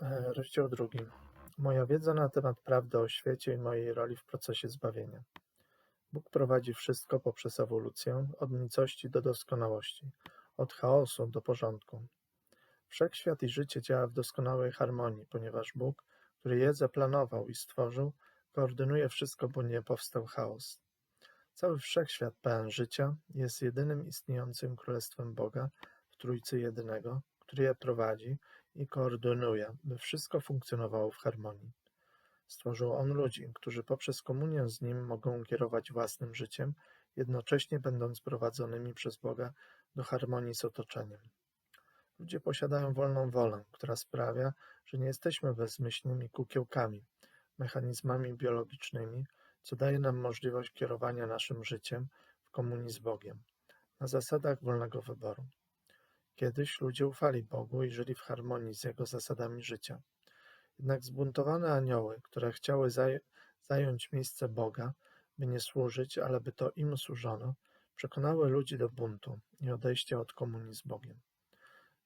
E, Rozdział drugi. Moja wiedza na temat prawdy o świecie i mojej roli w procesie zbawienia. Bóg prowadzi wszystko poprzez ewolucję, od nicości do doskonałości, od chaosu do porządku. Wszechświat i życie działa w doskonałej harmonii, ponieważ Bóg, który je zaplanował i stworzył, koordynuje wszystko, bo nie powstał chaos. Cały wszechświat pełen życia jest jedynym istniejącym królestwem Boga w Trójcy Jedynego, który je prowadzi i koordynuje, by wszystko funkcjonowało w harmonii. Stworzył On ludzi, którzy poprzez komunię z Nim mogą kierować własnym życiem, jednocześnie będąc prowadzonymi przez Boga do harmonii z otoczeniem. Ludzie posiadają wolną wolę, która sprawia, że nie jesteśmy bezmyślnymi kukiełkami, mechanizmami biologicznymi, co daje nam możliwość kierowania naszym życiem w komunii z Bogiem, na zasadach wolnego wyboru. Kiedyś ludzie ufali Bogu i żyli w harmonii z Jego zasadami życia. Jednak zbuntowane anioły, które chciały zaj- zająć miejsce Boga, by nie służyć, ale by to im służono, przekonały ludzi do buntu i odejścia od komunii z Bogiem.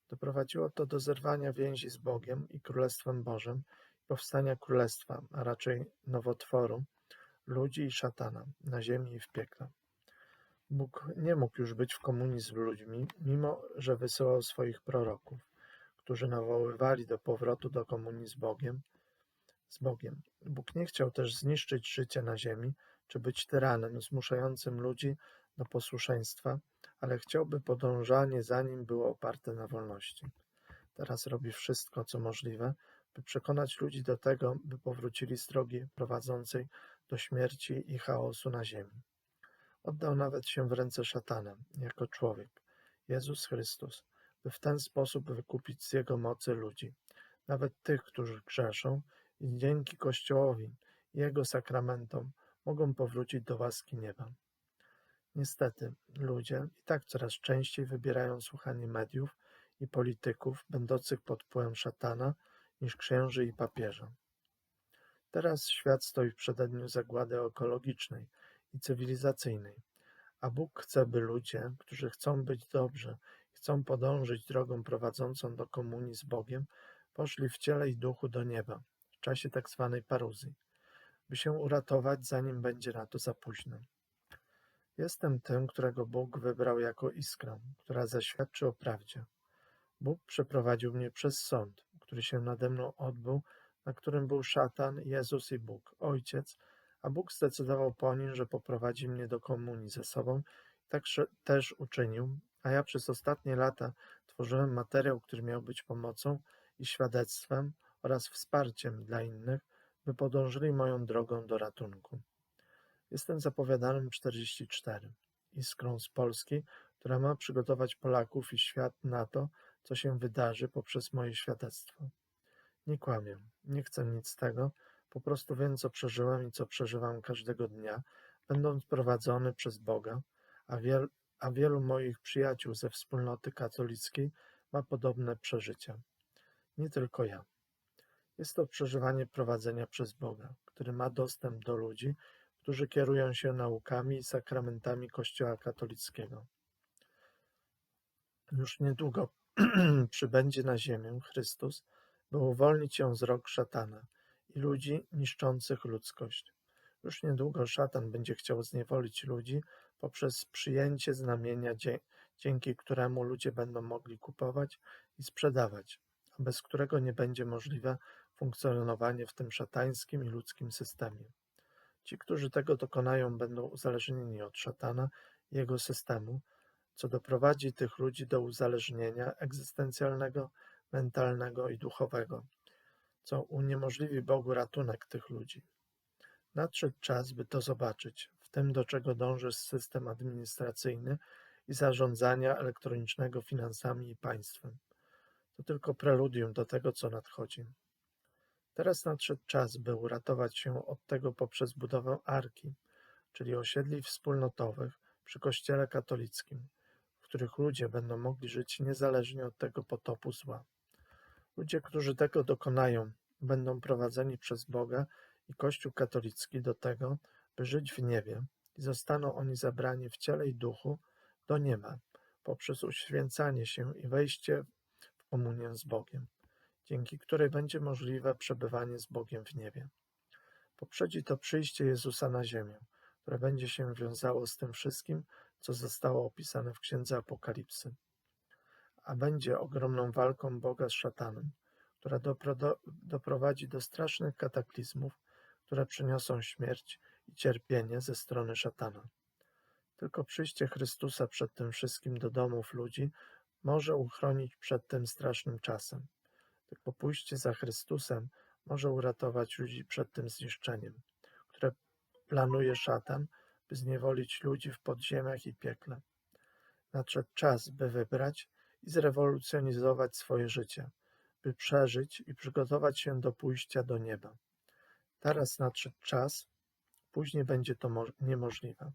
Doprowadziło to do zerwania więzi z Bogiem i Królestwem Bożym i powstania królestwa, a raczej nowotworu, ludzi i szatana na ziemi i w piekle. Bóg nie mógł już być w komunii z ludźmi, mimo że wysyłał swoich proroków, którzy nawoływali do powrotu do komunii z Bogiem. Z Bogiem. Bóg nie chciał też zniszczyć życia na ziemi, czy być tyranem zmuszającym ludzi do posłuszeństwa, ale chciałby podążanie za nim było oparte na wolności. Teraz robi wszystko, co możliwe, by przekonać ludzi do tego, by powrócili z drogi prowadzącej do śmierci i chaosu na ziemi. Oddał nawet się w ręce szatana, jako człowiek, Jezus Chrystus, by w ten sposób wykupić z Jego mocy ludzi, nawet tych, którzy grzeszą i dzięki Kościołowi i Jego sakramentom mogą powrócić do łaski nieba. Niestety, ludzie i tak coraz częściej wybierają słuchanie mediów i polityków będących pod wpływem szatana niż księży i papieża. Teraz świat stoi w przededniu zagłady ekologicznej i cywilizacyjnej, a Bóg chce, by ludzie, którzy chcą być dobrzy, chcą podążyć drogą prowadzącą do komunii z Bogiem, poszli w ciele i duchu do nieba w czasie tak zwanej paruzji, by się uratować, zanim będzie na to za późno. Jestem tym, którego Bóg wybrał jako iskrę, która zaświadczy o prawdzie. Bóg przeprowadził mnie przez sąd, który się nade mną odbył, na którym był szatan, Jezus i Bóg, Ojciec, a Bóg zdecydował po nim, że poprowadzi mnie do komunii ze sobą. Tak też uczynił, a ja przez ostatnie lata tworzyłem materiał, który miał być pomocą i świadectwem oraz wsparciem dla innych, by podążyli moją drogą do ratunku. Jestem zapowiadanym 44, iskrą z Polski, która ma przygotować Polaków i świat na to, co się wydarzy poprzez moje świadectwo. Nie kłamię, nie chcę nic z tego, po prostu wiem, co przeżyłem i co przeżywam każdego dnia, będąc prowadzony przez Boga, a, wiel, a wielu moich przyjaciół ze wspólnoty katolickiej ma podobne przeżycia. Nie tylko ja. Jest to przeżywanie prowadzenia przez Boga, który ma dostęp do ludzi, którzy kierują się naukami i sakramentami Kościoła katolickiego. Już niedługo przybędzie na ziemię Chrystus, by uwolnić ją z rąk szatana ludzi niszczących ludzkość. Już niedługo szatan będzie chciał zniewolić ludzi poprzez przyjęcie znamienia, dzięki któremu ludzie będą mogli kupować i sprzedawać, a bez którego nie będzie możliwe funkcjonowanie w tym szatańskim i ludzkim systemie. Ci, którzy tego dokonają, będą uzależnieni od szatana i jego systemu, co doprowadzi tych ludzi do uzależnienia egzystencjalnego, mentalnego i duchowego, co uniemożliwi Bogu ratunek tych ludzi. Nadszedł czas, by to zobaczyć, w tym do czego dąży system administracyjny i zarządzania elektronicznego finansami i państwem. To tylko preludium do tego, co nadchodzi. Teraz nadszedł czas, by uratować się od tego poprzez budowę arki, czyli osiedli wspólnotowych przy Kościele katolickim, w których ludzie będą mogli żyć niezależnie od tego potopu zła. Ludzie, którzy tego dokonają, będą prowadzeni przez Boga i Kościół katolicki do tego, by żyć w niebie i zostaną oni zabrani w ciele i duchu do nieba poprzez uświęcanie się i wejście w komunię z Bogiem. dzięki której będzie możliwe przebywanie z Bogiem w niebie. Poprzedzi to przyjście Jezusa na ziemię, które będzie się wiązało z tym wszystkim, co zostało opisane w Księdze Apokalipsy, a będzie ogromną walką Boga z szatanem, która dopro- doprowadzi do strasznych kataklizmów, które przyniosą śmierć i cierpienie ze strony szatana. Tylko przyjście Chrystusa przed tym wszystkim do domów ludzi może uchronić przed tym strasznym czasem. Tylko pójście za Chrystusem może uratować ludzi przed tym zniszczeniem, które planuje szatan, by zniewolić ludzi w podziemiach i piekle. Nadszedł czas, by wybrać i zrewolucjonizować swoje życie, by przeżyć i przygotować się do pójścia do nieba. Teraz nadszedł czas, później będzie to mo- niemożliwe.